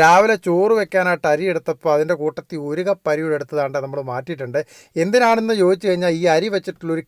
രാവിലെ ചോറ് വെക്കാനായിട്ട് അരി എടുത്തപ്പോൾ അതിന്റെ കൂട്ടത്തിൽ ഒരു കപ്പ് അരിയുടെ എടുത്തതാണ്ട് നമ്മൾ മാറ്റിയിട്ടുണ്ട്. എന്തിനാണെന്ന് ചോദിച്ചു കഴിഞ്ഞാൽ ഈ അരി വെച്ചിട്ടുള്ള ഒരു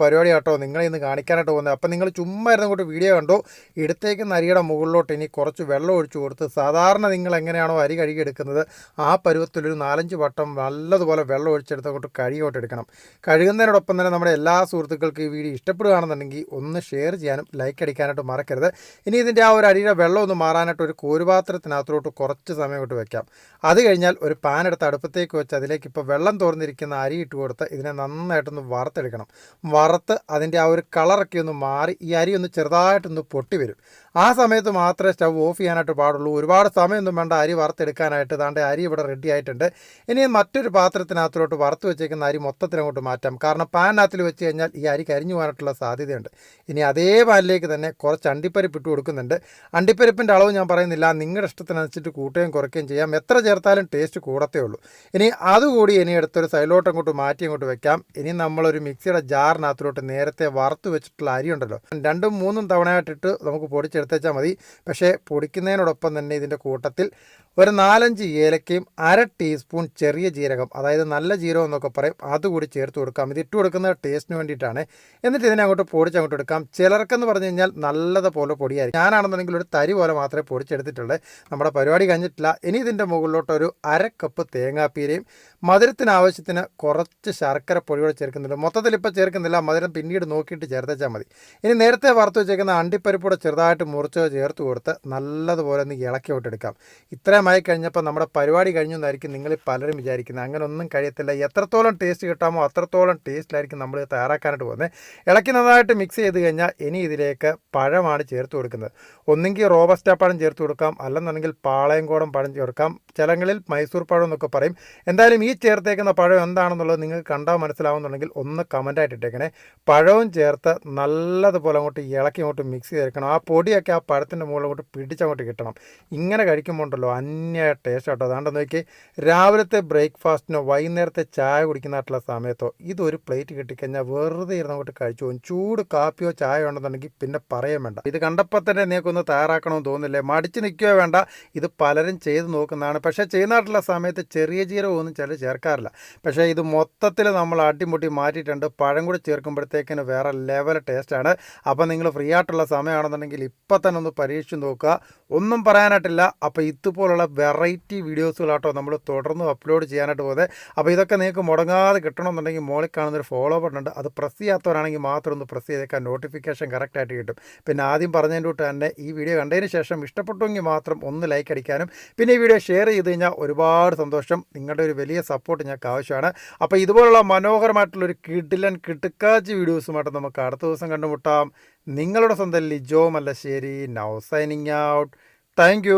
പരിപാടി കേട്ടോ നിങ്ങളെ ഇന്ന് കാണിക്കാനായിട്ട് പോകുന്നത്. അപ്പം നിങ്ങൾ ചുമ്മാ ഇരുന്ന് വീഡിയോ കണ്ടോ? എടുത്തേക്കുന്ന അരിയുടെ മുകളിലോട്ട് ഇനി കുറച്ച് വെള്ളം ഒഴിച്ചു കൊടുത്ത് സാധാരണ നിങ്ങൾ എങ്ങനെയാണോ അരി കഴുകി എടുക്കുന്നത് ആ പരുവത്തിലൊരു നാലഞ്ച് വട്ടം നല്ലതുപോലെ വെള്ളം ഒഴിച്ചെടുത്ത് കൊണ്ട് കഴുകിയോട്ട് എടുക്കണം. കഴുകുന്നതിനോടൊപ്പം തന്നെ നമ്മുടെ എല്ലാ സുഹൃത്തുക്കൾക്കും ഈ വീഡിയോ ഇഷ്ടപ്പെടുകയാണെന്നുണ്ടെങ്കിൽ ഒന്ന് ഷെയർ ചെയ്യാനും ലൈക്ക് അടിക്കാനായിട്ട് മറക്കരുത്. ഇനി ഇതിന്റെ ആ ഒരു അരിയുടെ വെള്ളം ഒന്ന് മാറാനായിട്ട് ഒരു കോരുപാത്രത്തിനകത്തോട്ട് കുറച്ച് സമയം ഇട്ട് വെക്കാം. അത് കഴിഞ്ഞാൽ ഒരു പാൻ എടുത്ത് അടുപ്പത്തേക്ക് വെച്ച് അതിലേക്ക് ഇപ്പോൾ വെള്ളം തോർന്നിരിക്കുന്ന അരി ഇട്ട് കൊടുത്ത് ഇതിനെ നന്നായിട്ടൊന്ന് വറുത്തെടുക്കണം. വറുത്ത് അതിന്റെ ആ ഒരു കളറൊക്കെ ഒന്ന് മാറി ഈ അരി ഒന്ന് ചെറുതായിട്ടൊന്ന് പൊട്ടി വരും. ആ സമയത്ത് മാത്രമേ സ്റ്റവ് ഓഫ് ചെയ്യാനായിട്ട് പാടുള്ളൂ. ഒരുപാട് സമയമൊന്നും വേണ്ട അരി വറുത്തെടുക്കാനായിട്ട്. താണ്ട് അരി ഇവിടെ റെഡി ആയിട്ടുണ്ട്. ഇനി മറ്റൊരു പാത്രത്തിനകത്തോട്ട് വറുത്ത് വെച്ചേക്കുന്ന അരി മൊത്തത്തിൽ അങ്ങോട്ട് മാറ്റാം. കാരണം പാനിനകത്തിൽ വെച്ച് കഴിഞ്ഞാൽ ഈ അരി കരിഞ്ഞു പോകാനായിട്ടുള്ള സാധ്യതയുണ്ട്. ഇനി അതേ പാനിലേക്ക് തന്നെ കുറച്ച് അണ്ടിപ്പരിപ്പ് ഇട്ട് കൊടുക്കുന്നുണ്ട്. അണ്ടിപ്പരിപ്പിന്റെ അളവ് ഞാൻ പറയുന്നില്ല. നിങ്ങളുടെ ഇഷ്ടത്തിനനുസരിച്ച് കൂട്ടുകയും കുറയ്ക്കുകയും ചെയ്യാം. എത്ര ചേർത്താലും ടേസ്റ്റ് കൂടത്തേ ഉള്ളൂ. ഇനി അതുകൂടി ഇനി എടുത്തൊരു സൈഡിലോട്ട് അങ്ങോട്ട് മാറ്റി അങ്ങോട്ട് വെക്കാം. ഇനി നമ്മളൊരു മിക്സിയുടെ ജാറിനകത്തിലോട്ട് നേരത്തെ വറുത്ത് വെച്ചിട്ടുള്ള അരി ഉണ്ടല്ലോ. രണ്ടും മൂന്നും തവണയായിട്ടിട്ട് നമുക്ക് പൊടിച്ചെടുത്തേച്ചാൽ മതി. പക്ഷേ പൊടിക്കുന്നതിനോടൊപ്പം തന്നെ ഇതിന്റെ കൂട്ടത്തിൽ ഒരു നാലഞ്ച് ഏലക്കയും അര ടീസ്പൂൺ ചെറിയ ജീരകം അതായത് നല്ല ജീരകം എന്നൊക്കെ പറയും അതുകൂടി ചേർത്ത് കൊടുക്കാം. ഇത് ഇട്ട് കൊടുക്കുന്ന ടേസ്റ്റിന് വേണ്ടിയിട്ടാണ്. എന്നിട്ട് ഇതിനെ അങ്ങോട്ട് പൊടിച്ച് അങ്ങോട്ട് എടുക്കാം. ചിലർക്കെന്ന് പറഞ്ഞു കഴിഞ്ഞാൽ നല്ലതുപോലെ പൊടിയായിരിക്കും. ഞാനാണെന്നുണ്ടെങ്കിൽ ഒരു തരി പോലെ മാത്രമേ പൊടിച്ചെടുത്തിട്ടുള്ളൂ. നമ്മുടെ പരിപാടി കഴിഞ്ഞിട്ടില്ല. ഇനി ഇതിന്റെ മുകളിലോട്ട് ഒരു അര കപ്പ് തേങ്ങാപ്പീരയും മധുരത്തിന് ആവശ്യത്തിന് കുറച്ച് ശർക്കര പൊടിയോടെ ചേർക്കുന്നുണ്ട്. മൊത്തത്തിൽ ഇപ്പോൾ ചേർക്കുന്നില്ല. മധുരം പിന്നീട് നോക്കിയിട്ട് ചേർത്തേച്ചാൽ മതി. ഇനി നേരത്തെ വറുത്ത് വെച്ചേക്കുന്ന അണ്ടിപ്പരിപ്പൂടെ ചെറുതായിട്ട് മുറിച്ചോ ചേർത്ത് കൊടുത്ത് നല്ലതുപോലെ ഒന്ന് ഇളക്കി വിട്ടെടുക്കാം ഇത്രയുമായി കഴിഞ്ഞപ്പോൾ നമ്മുടെ പരിപാടി കഴിഞ്ഞു എന്നായിരിക്കും നിങ്ങൾ പലരും വിചാരിക്കുന്നത്. അങ്ങനെ ഒന്നും കഴിയത്തില്ല. എത്രത്തോളം ടേസ്റ്റ് കിട്ടാമോ അത്രത്തോളം ടേസ്റ്റിലായിരിക്കും നമ്മൾ തയ്യാറാക്കാനായിട്ട് പോകുന്നത്. ഇളക്കി നന്നായിട്ട് മിക്സ് ചെയ്ത് കഴിഞ്ഞാൽ ഇനി ഇതിലേക്ക് പഴമാണ് ചേർത്ത് കൊടുക്കുന്നത്. ഒന്നെങ്കിൽ റോബസ്റ്റ ചേർത്ത് കൊടുക്കാം. അല്ലെന്നുണ്ടെങ്കിൽ പാളയംകോടൻ പഴം ചേർക്കാം. ചിലങ്ങളിൽ മൈസൂർ പഴം എന്നൊക്കെ പറയും. എന്തായാലും ഈ ചേർത്തേക്കുന്ന പഴം എന്താണെന്നുള്ളത് നിങ്ങൾക്ക് കണ്ടാൽ മനസ്സിലാവുന്നുണ്ടെങ്കിൽ ഒന്ന് കമന്റായിട്ട് ഇട്ടേക്കണേ. പഴവും ചേർത്ത് നല്ലതുപോലെ അങ്ങോട്ട് ഇളക്കി അങ്ങോട്ട് മിക്സ് ചെയ്തെടുക്കണം. ആ പൊടിയൊക്കെ ആ പഴത്തിന്റെ മുകളിൽ അങ്ങോട്ട് പിടിച്ചങ്ങോട്ട് കിട്ടണം. ഇങ്ങനെ കഴിക്കുമ്പോൾ ഉണ്ടല്ലോ അന്യ ടേസ്റ്റ് കേട്ടോ അതാണ്ട് നോക്കി രാവിലത്തെ ബ്രേക്ക്ഫാസ്റ്റിനോ വൈകുന്നേരത്തെ ചായ കുടിക്കുന്നതായിട്ടുള്ള സമയത്തോ ഇതൊരു പ്ലേറ്റ് കിട്ടിക്കഴിഞ്ഞാൽ വെറുതെ ഇരുന്ന് അങ്ങോട്ട് കഴിച്ചു പോകും. ചൂട് കാപ്പിയോ ചായയോ ഉണ്ടെന്നുണ്ടെങ്കിൽ പിന്നെ പറയാൻ വേണ്ട. ഇത് കണ്ടപ്പോൾ തന്നെ നിങ്ങൾക്കൊന്ന് തയ്യാറാക്കണമെന്ന് തോന്നില്ലേ മടിച്ച് നിൽക്കുകയോ വേണ്ട. ഇത് പലരും ചെയ്ത് നോക്കുന്നതാണ്. പക്ഷേ ചെയ്യുന്നതായിട്ടുള്ള സമയത്ത് ചെറിയ ജീരകമൊന്നും ചില ചേർക്കാറില്ല. പക്ഷേ ഇത് മൊത്തത്തിൽ നമ്മൾ അടിമുട്ടി മാറ്റിയിട്ടുണ്ട്. പഴം കൂടി ചേർക്കുമ്പോഴത്തേക്കിന് വേറെ ലെവൽ ടേസ്റ്റാണ് അപ്പോൾ നിങ്ങൾ ഫ്രീ ആയിട്ടുള്ള സമയമാണെന്നുണ്ടെങ്കിൽ ഇപ്പം തന്നെ ഒന്ന് പരീക്ഷിച്ച് നോക്കുക. ഒന്നും പറയാനായിട്ടില്ല. അപ്പോൾ ഇതുപോലുള്ള വെറൈറ്റി വീഡിയോസുകളാട്ടോ നമ്മൾ തുടർന്ന് അപ്ലോഡ് ചെയ്യാനായിട്ട് പോകുന്നത്. അപ്പോൾ ഇതൊക്കെ നിങ്ങൾക്ക് മുടങ്ങാതെ കിട്ടണമെന്നുണ്ടെങ്കിൽ മോളിൽ കാണുന്നൊരു ഫോളോ ബട്ടൺ ഉണ്ട്. അത് പ്രസ് ചെയ്യാത്തവരാണെങ്കിൽ മാത്രം ഒന്ന് പ്രസ് ചെയ്തേക്കാൻ നോട്ടിഫിക്കേഷൻ കറക്റ്റായിട്ട് കിട്ടും. പിന്നെ ആദ്യം പറഞ്ഞതിന്റെ തന്നെ ഈ വീഡിയോ കണ്ടതിന് ശേഷം ഇഷ്ടപ്പെട്ടുവെങ്കിൽ മാത്രം ഒന്ന് ലൈക്ക് അടിക്കാനും പിന്നെ ഈ വീഡിയോ ഷെയർ ചെയ്ത് കഴിഞ്ഞാൽ ഒരുപാട് സന്തോഷം. നിങ്ങളുടെ ഒരു വലിയ സപ്പോർട്ട് ഞങ്ങൾക്ക് ആവശ്യമാണ്. അപ്പോൾ ഇതുപോലുള്ള മനോഹരമായിട്ടുള്ളൊരു കിഡിലൻ കിട്ടുക്കാച്ചി വീഡിയോസുമായിട്ട് നമുക്ക് അടുത്ത ദിവസം കണ്ടുമുട്ടാം. നിങ്ങളുടെ സ്വന്തം Lijo Mallassery. Now signing out thank